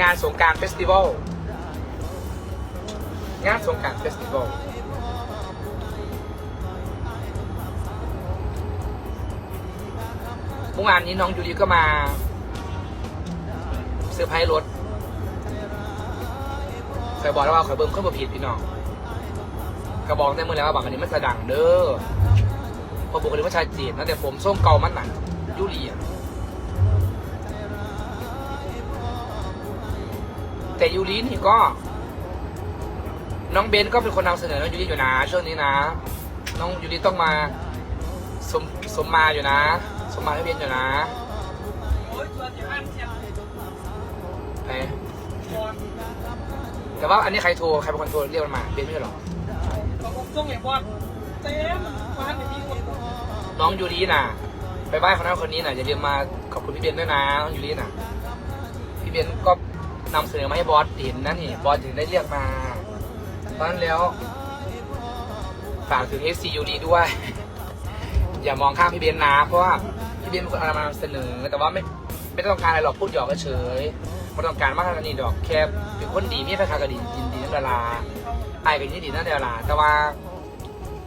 งานสงการเฟสติวัลงานสงการเฟสติวัลเมื่อวานนี้น้องยูริก็มาเซอร์ไพรส์รถเคยบอกแล้วว่าเคยเบิ่มเครื่องผิดพี่น้องกระบอกได้เมื่อแล้วว่าบางอันนี้มันสะดังเด้อพอบุคลิกว่าชายจีนนะแต่ผมส้มเกามันหนักยูริอะ แต่ยูรินี่ก็ น้องเบนก็เป็นคนนำเสนอน้องยูริอยู่นะช่วงนี้นะ น้องยูริต้องมาสมสมมาอยู่นะ สมมาให้เบนอยู่นะไปแต่ว่าอันนี้ใครโทรใครเป็นคนโทรเรียกมันมาเบนไม่ใช่หรอช่วงไหนบอลเต็มบ้านมีคนน้องยูริน่ะ ไปบ้านคนนั้นคนนี้น่ะอย่าลืมมาขอบคุณพี่เบนด้วยนะน้องยูริน่ะพี่เบนก็ นำเสนอมาให้บอสเห็นนะนี่บอสถึงได้เรียกมาเพราะฉะนั้นแล้วฝากถึง FC ยูริด้วย อย่ามองข้ามพี่เบนนะเพราะว่าพี่เบนเป็นคนเอามานำเสนอ แต่ว่าไม่ไม่ต้องการอะไรหรอกพูดหยอกเฉยไม่ต้องการมากขนาดนี้ดอกแค่เป็นคนดีมีพระคากดียินดีนั่นดาราไอ้กันยินดีนั่นดาราแต่ว่า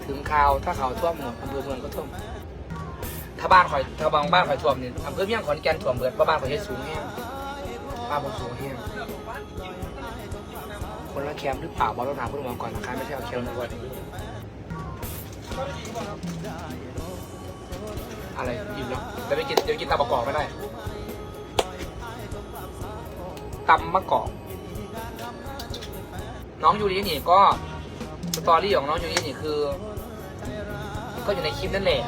ถึงข่าวถ้าเขาวท่วมหมดอำเภอเมืองก็ท่วมถ้าบ้านข่อยถ้าบางบ้านข่อยท่วมเนี่ยอำเภอเมียงขอนแก่นท่วมเบิดเพราะบ้านข่อยเฮ็ดสูงแห้ง บ้านผมสูงแห้งคนละแคมหรือเปล่าบอลต้องถามผู้มองก่อนนะคะไม่ใช่เอาแคมนะวันนี้อะไรอิ่มแล้วเดี๋ยวไปกินเดี๋ยวกินตำมะกอกไม่ได้ตำมะกอก น้องยูรินี่ก็สตอรี่ของน้องยูรินี่คือ ก็อยู่ในคลิปนั่นแหละ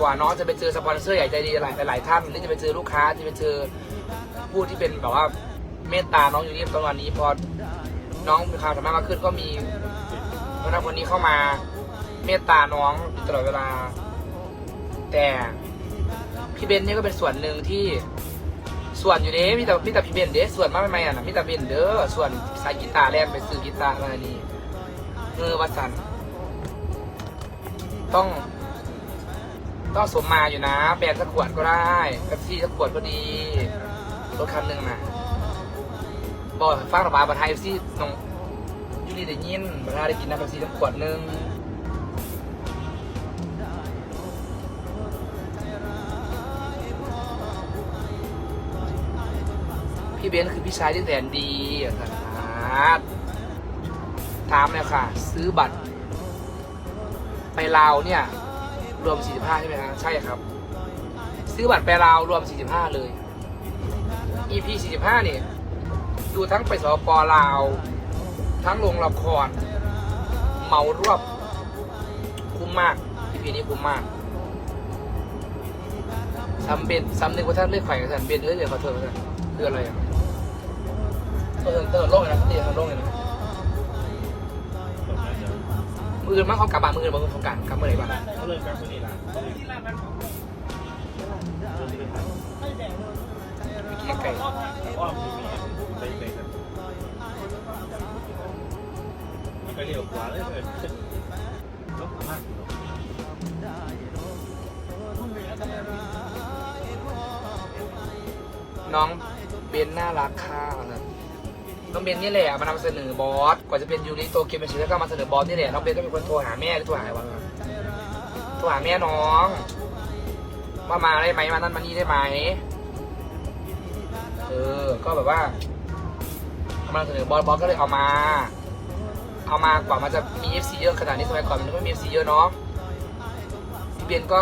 กว่าน้องจะไปเจอสปอนเซอร์ใหญ่ใจดีหลายหลายท่านหรือจะไปเจอลูกค้าจะไปเจอ ผู้ที่เป็นแบบว่าเมตตาน้องอยู่นี่ตอนวันนี้พอน้องมีความสามารถมากขึ้นก็มีคนนั้นคนนี้เข้ามาเมตตาน้องตลอดเวลา แต่พี่เบนนี่ก็เป็นส่วนหนึ่งที่ส่วนอยู่เด้มีแต่มีแต่พี่เบนเด้ส่วนมากไม่อะนะมีแต่เบนเด้อส่วนสายกีตาร์แลนไปซื้อกีตาร์อะไรนี่เออวัสันต้อง ต้องสมมาอยู่นะแบนสักขวดก็ได้แป๊บซี่สักขวดก็ดี รถคันหนึ่งนะบอกฟังระบายบัตรไทยซี่น้องยูรีได้ยินบัตรไทยได้กินน้ำแป๊บซี่สักขวดหนึ่งพี่เบนคือพี่ชายที่แสนดีสันอาถามเลยค่ะ ซื้อบัตร ไปลาวเนี่ย รวม 45 ใช่ไหมครับใช่ครับ ซื้อบัตรไปลาวรวม 45 เลย EP 45เนี่ยดูทั้งไปสปลาว ทั้งโรงละครเมารวบคุ้มมาก EP นี้คุ้มมากซ้ำเบนซ้ำหนึ่งว่าท่านเลือกไข่กันสันเบนเอ้ยเดี๋ยวขอโทษกันคืออะไรอะเติร์นเติร์นโลกเลยนะนี่ทางโลกเลยนะมืออื่นมั่งเขากลับบ้านมืออื่นบางเขากลับกลับเมื่อไหร่บ้างเขาเลิกกลับเมื่อกี้ไก่รอบ กันมันก็เรียกขวาเลยเลยมากน้องเบนน่ารักค่ะน้องเบนนี่แหละมานำเสนอบอส กว่าจะเป็นยูริโตเกียวเป็นชื่อแล้วก็มาเสนอบอสนี่แหละ น้องเบนก็เป็นคนโทรหาแม่หรือโทรหาใครวะโทรหาแม่น้อง ว่ามาได้ไหมมานั่นมานี่ได้ไหม เออ ก็แบบว่าเอามานเสนอบอสบอสก็เลยเอามา เอามากว่ามันจะมี FC เยอะขนาดนี้สมัยก่อนมันไม่มี FC เยอะเนาะพี่เบนก็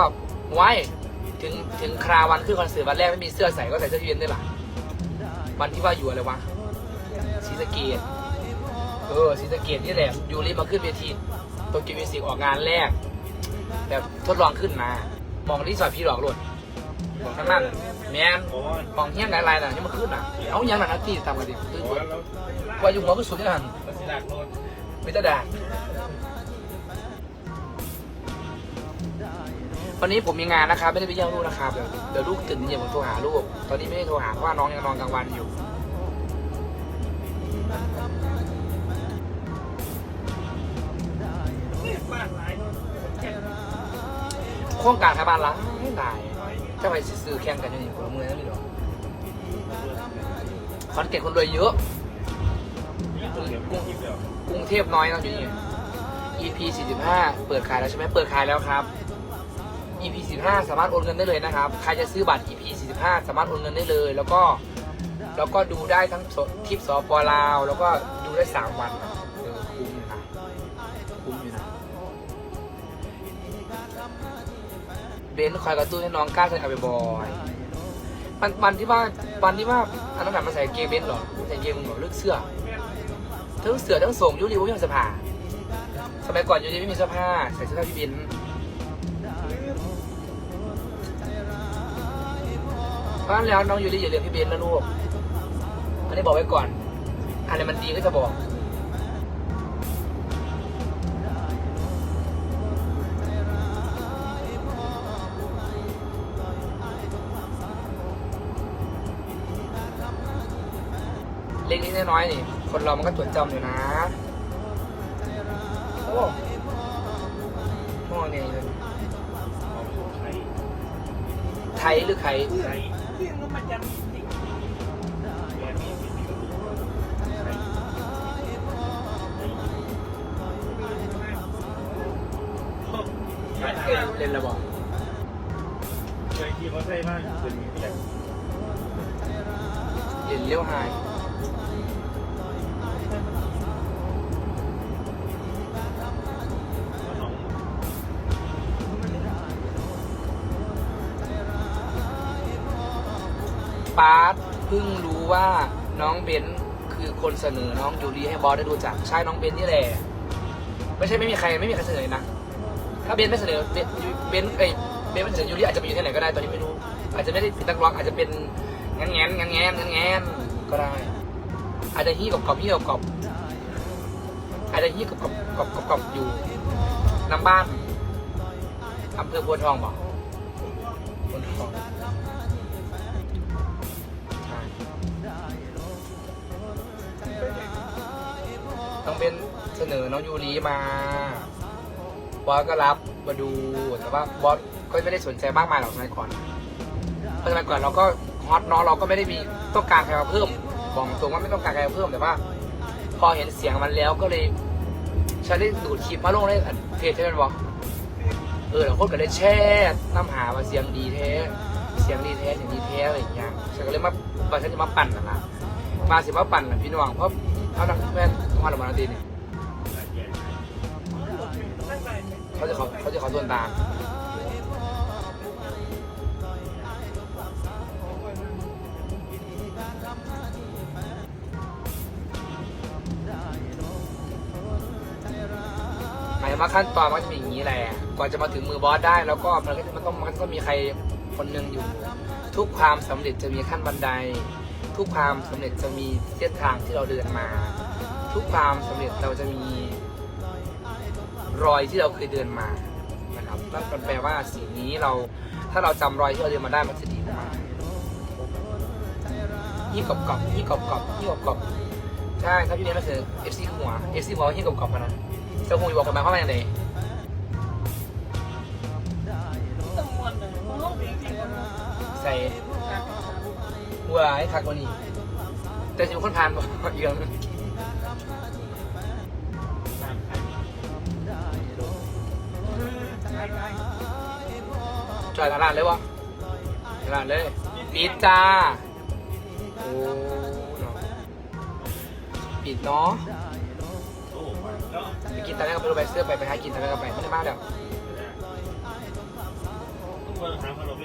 ไว้ถึงถึงคราวันขึ้นคอนเสิร์ตวันแรกไม่มีเสื้อใส่ก็ใส่เสื้อพี่เบนด้วยล่ะวันที่ว่าอยู่อะไรวะศรีสะเกดเออศรีสะเกดนี่แหละยูริมาขึ้นเวทีโตเกียวมิวสิกออกงานแรก แบบทดลองขึ้นมา มองที่ซอยพี่หลอกหลดมองข้างนั้น แมนโอ้ยมองเฮี้ยงไหนไรน่ะยังมาขึ้นอะเอายังน่ะนที่ทำกันดิคือโอ้ยแล้วว่าอยู่หัวก็สุดที่หันมันสิดักโดนไม่ตะดาวันนี้ผมมีงานนะครับไม่ได้ไปเยี่ยมลูกนะครับ เดี๋ยวลูกตื่นเย็นผมโทรหาลูก ตอนนี้ไม่ได้โทรหาเพราะว่าน้องยังนอนกลางวันอยู่บ้านหลายแข่งโครงการทางบ้านละไม่ตาย จะไปซื้อแข่งกันอยู่นี่คนละมือนั่นนี่หรอขอนแก่นคนรวยเยอะนี่ตัวเดียวไม่คิดเดียวกรุงเทพน้อยนะอยู่นี่ EP 45 เปิดขายแล้วใช่ไหมเปิดขายแล้วครับ EP 45สามารถโอนเงินได้เลยนะครับ ใครจะซื้อบัตร EP 45สามารถโอนเงินได้เลย แล้วก็ แล้วก็ดูได้ทั้งสดคลิปสปลาว แล้วก็ดูได้ 3 วันนะ บนคอยกระตุ้นให้น้องกล้าใส่อาไปบ่อยๆวันวันที่ว่าวันที่ว่าอันนั้นแบบมาใส่เกมเบนหรอใส่เกมมึงหรอเลือกเสื้อทั้งเสื้อทั้งส่งยูรีว่าพี่มันเสื้อผ้าสมัยก่อนยูรีไม่มีเสื้อผ้าใส่เสื้อผ้าพี่บินเพราะฉะนั้นแล้วน้องยูรีอย่าเรียนพี่เบนนะลูก อันนี้บอกไว้ก่อน อะไรมันดีก็จะบอก นิดน้อยๆนี่ คนเรามันก็จดจำอยู่นะ โอ้มองเนี่ยเอาไปใช้ไทยหรือใครใช้เพียงก็มาจำจริงแกมีวิธีใช้ใช้เล่นเล่นระบอกเคยที่เขาใช้มากเป็นเปลี่ยนเล่นเลี้ยวไฮ ปาร์ตเพิ่งรู้ว่าน้องเบนซ์คือคนเสนอน้องยูรีให้บอสได้รู้จักใช่น้องเบนซ์นี่แหละไม่ใช่ไม่มีใครไม่มีใครเสนอนะถ้าเบนซ์ไม่เสนอเบนซ์เบนซ์เอ้ยเบนซ์ไม่เสนอยูรีอาจจะไปอยู่ที่ไหนก็ได้ตอนนี้ไม่รู้ อาจจะไม่ได้เป็นนักร้องอาจจะเป็นงานแงนงานแงนงานแงนก็ได้ อาจจะฮี้กับกอบฮี้กับกอบอาจจะฮี้กับกอบกอบกอบกอบอยู่น้ำบ้านอำเภอโพธิ์ทองบอกโพธิ์ทอง ต้องเป็นเสนอน้องยูรีมาบอสก็รับมาดูแต่ว่าบอสก็ไม่ได้สนใจมากมายหรอกสมัยก่อนเพราะสมัยก่อนเราก็ฮอตเนาะเราก็ไม่ได้มีต้องการใครมาเพิ่มบอกตรงว่าไม่ต้องการใครมาเพิ่มแต่ว่า พอเห็นเสียงมันแล้วก็เลยฉันได้ดูดคลิปมาลงในเพจใช่ไหมบอกเออแล้วคนก็เลยแช่น้ำหาว่าเสียงดีแท้ เสียงดีแท้เสียงดีแท้อะไรอย่างเงี้ยฉันก็เลยมาว่าฉันจะมาปั่นนะนะมาสิมาปั่นนะพี่น้องเพราะเพราะนักแม่ องมาดอกมาตีนี่ตั้งเขาจะเขาเขาจะขอส่วนตางหมายว่าขั้นตอนมันก็จะมีอย่างนี้แหละ กว่าจะมาถึงมือบอสได้ แล้วก็มันก็มันต้องมันก็มีใครคนหนึ่งอยู่ ทุกความสำเร็จจะมีขั้นบันได ทุกความสำเร็จจะมีเส้นทางที่เราเดินมา ทุกความสำเร็จเราจะมีรอยที่เราเคยเดินมานะครับนั่นแปลว่าสิ่งนี้เราถ้าเราจำรอยที่เราเดินมาได้มันจะดีมากยี่กรอบกรอบยี่กรอบกรอบยี่กรอบกรอบใช่ถ้าพี่เน้นก็คือ FC หัว FC หัวยี่กรอบกรอบกันนะเจ้าหูบอกกันมาเข้ามาอย่างไรต้องมวนยังร้องใส่หัวให้คักกว่านี้แต่สิบคนผ่านบอกอีกแล้ว จอยตลาดเลยวะตลาดเลยปิดจ้าโอ้เนาะปิดเนาะไปกินตอนแรกก็ไปรูไปเสื้อไปไปหากินตอนแรกก็ไปไม่ได้มาแล้วต้องเขาเราเบ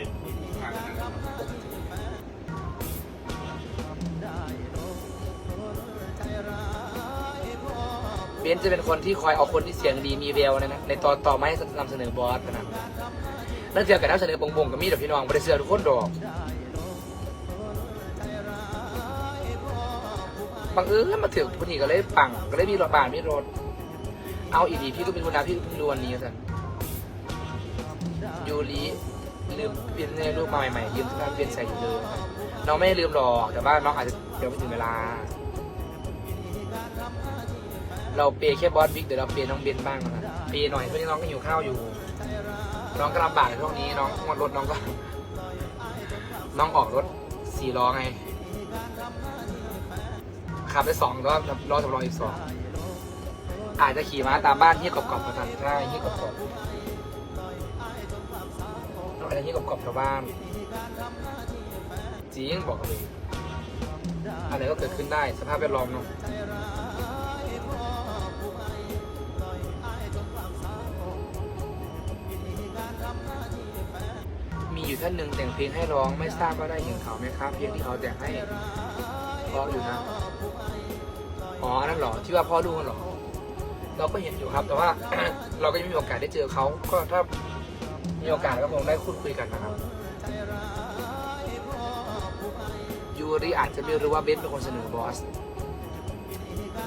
เบนจะเป็นคนที่คอยเอาคนที่เสียงดีมีแววนะนะในตอนต่อมาให้นำเสนอบอสนะ นั่นเทียบกับนำเสนอบงบงกับมีดอกพี่น้องบริเสือทุกคนดอกบังเอิญมาถึงคนนี้ก็เลยปังก็เลยมีรถบานมีรถ เอาอีดีพี่ก็เป็นคนนาพี่เพิ่งรู้วันนี้สันยูริลืมเปลี่ยนในรูปมาใหม่ๆยืมที่บ้านเปลี่ยนใส่อยู่เลยน้องไม่ลืมหรอกแต่ว่าน้องอาจจะเดี๋ยวไม่ถึงเวลา เราเปย์แค่บอสบิ๊กเดี๋ยวเราเปย์น้องเบนบ้างนะเปย์หน่อยเพราะนี่น้องก็หิวข้าวอยู่ น้องก็ลำบากในช่วงนี้น้องงดรถน้องก็ น้องออกรถสี่ล้อไงขับได้สองแต่ว่ารอสำรองอีกสองอาจจะขี่ม้าตามบ้านที่กรอบๆประทันใช่ที่กรอบๆอาจจะที่กรอบๆชาวบ้านจริงบอกเลยอะไรก็เกิดขึ้นได้สภาพแวดล้อมเนาะ อยู่ท่านหนึ่งแต่งเพลงให้ร้องไม่ทราบว่าได้เห็นเขาไหมครับเพลงที่เขาแต่งให้เพราะอยู่นะอ๋อนนั้นหรอที่ว่าพ่อลูกกันหรอเราก็เห็นอยู่ครับ แต่ว่า เราก็ยังมีโอกาสได้เจอเขาก็ถ้ามีโอกาสก็คงได้พูดคุยกันนะครับยูริอาจจะไม่รู้ว่าเบนเป็นคนเสนอบอส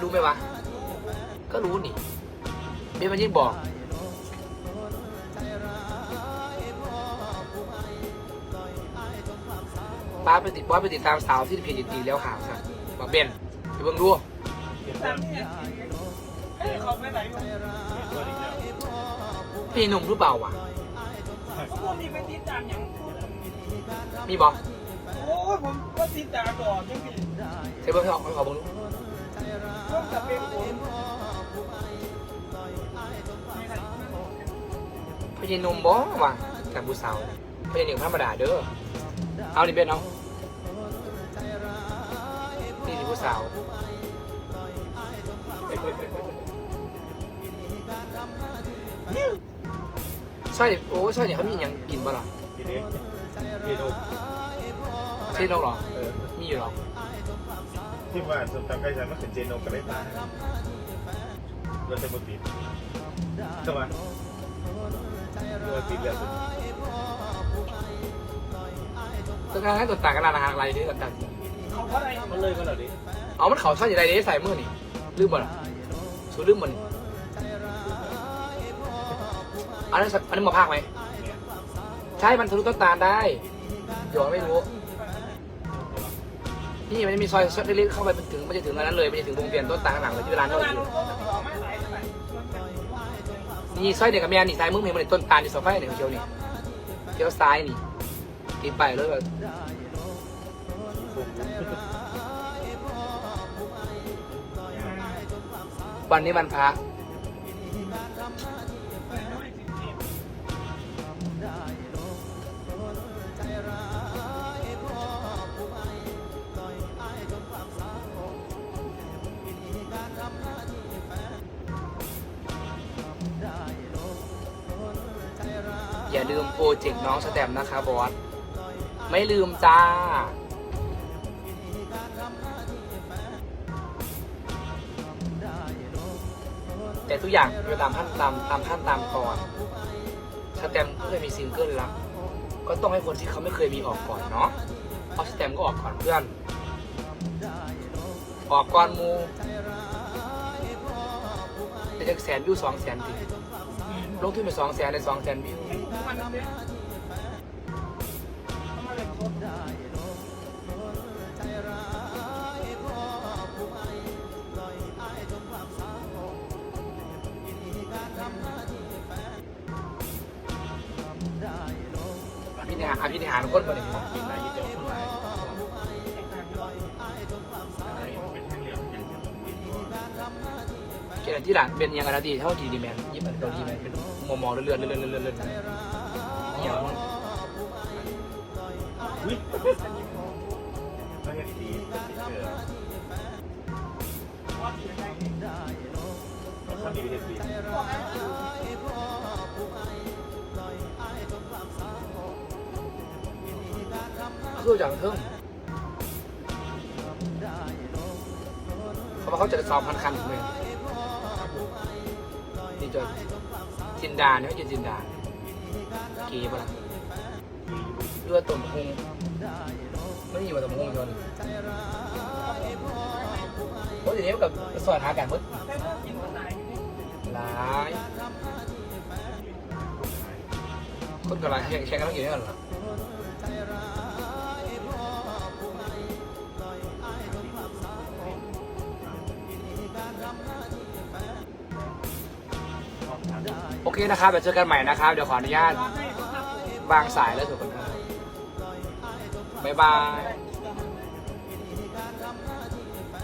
รู้ไหมวะก็รู้นี่เบนมันยิ่งบอก ป้าไปติดป้าไปติดตามสาวที่เพจดีๆแล้วข่าวสักบอกเบนไปเบิ่งดูพี่หนุ่มหรือเปล่าวะมีบอกโอ้ยผมก็ติดตามดอกยังมีใช้เบิ่งให้ออกให้ขอเบิ่งดูต้องจะเป็นผมพี่หนุ่มบอกว่าแต่ผู้สาวพี่หนุ่มธรรมดาเด้อเอาดิเบนเอา สาวใช่โอ้ใช่เนี่ยเขามีอย่างกินป่ะล่ะทีนี้พี่นุ๊กใช่นกเหรอเออมีอยู่เหรอที่ว่าสมตำไก่ฉันมาเป็นเจนกกับได้ตายเราจะมาติดทำไมเราติดแล้วตัวงานให้ตัวต่างกันร้านอาหารอะไรที่ต่างๆเขาเพราะอะไรมันเลยก็เหรอดิ เอามันเขาชอบอย่างไรได้ใส่เมื่อนี่ลืมบ่ล่ะสูลืมมันอันนั้นอันนี้มาภาคไหมใช่มันทะลุต้นตาลได้เดี๋ยวไม่รู้นี่มันมีซอยเล็กๆเข้าไปมันถึงมันจะถึงอันนั้นเลยมันจะถึงวงเวียนต้นตาลข้างหลังเลยที่เวลาเวเราอยู่เราเขาจะบอกไม่ไหนเท่าไหร่นี่ซอยเด็กกับแม่นี่ซ้ายมือเห็นมันต้นตาลนี่เสาไฟเนี่ยเขียวนี่เขียวซ้ายนี่ตีไปเลยแบบ วันนี้วันพระอย่าลืมโปรเจกต์น้องสแตมป์นะคะบอส ไม่ลืมจ้า กอย่างเป็นตามขั้นตามตามขั้นตามตอนสแตมก็เคยมีซิงเกิลแล้วก็ต้องให้คนที่เขาไม่เคยมีออกก่อนเนาะเพราะสแตมก็ออกก่อนเพื่อน ออกก่อนมูจะแสนวิวสองแสนติลงทุนไปสองแสนในสองแสนวิว นิหารอภินิหารคนคนหนึ่งกินได้ยิ่งเดียวคนไหนเป็นแท่งเหลี่ยมอย่างเดียวที่หลังเป็นยังไงนะดีเท่าดีดีแมนยี่สิบตัวดีแมนเป็นมอมอเลื่อนเลื่อนเลื่อนเลื่อนเลื่อนเลื่อนอย่างมันอุ้ยไม่เห็นดีเป็นเชื่อเขาดี คืออย่างเพิ่งเขาบอกเขาจะสอบพันคันถึงเลยนี่จะจินดาเนี่ยไม่ใช่จินดาเก๋ปะล่ะเรือตุ่มพุงไม่มีว่ตุ่มพุงจนโอ้ยเดี๋ยวนี้กับสอนหากันมึดแต่ถ้ากินมันไหลายคนกำลังแข่งกันต้องอยู่ด้วยกันเหรอ โอเคนะครับเดี๋ยวเจอกันใหม่นะครับ เดี๋ยวขออนุญาตให้เขาทำวางสายแล้วถูกคนบ๊ายบาย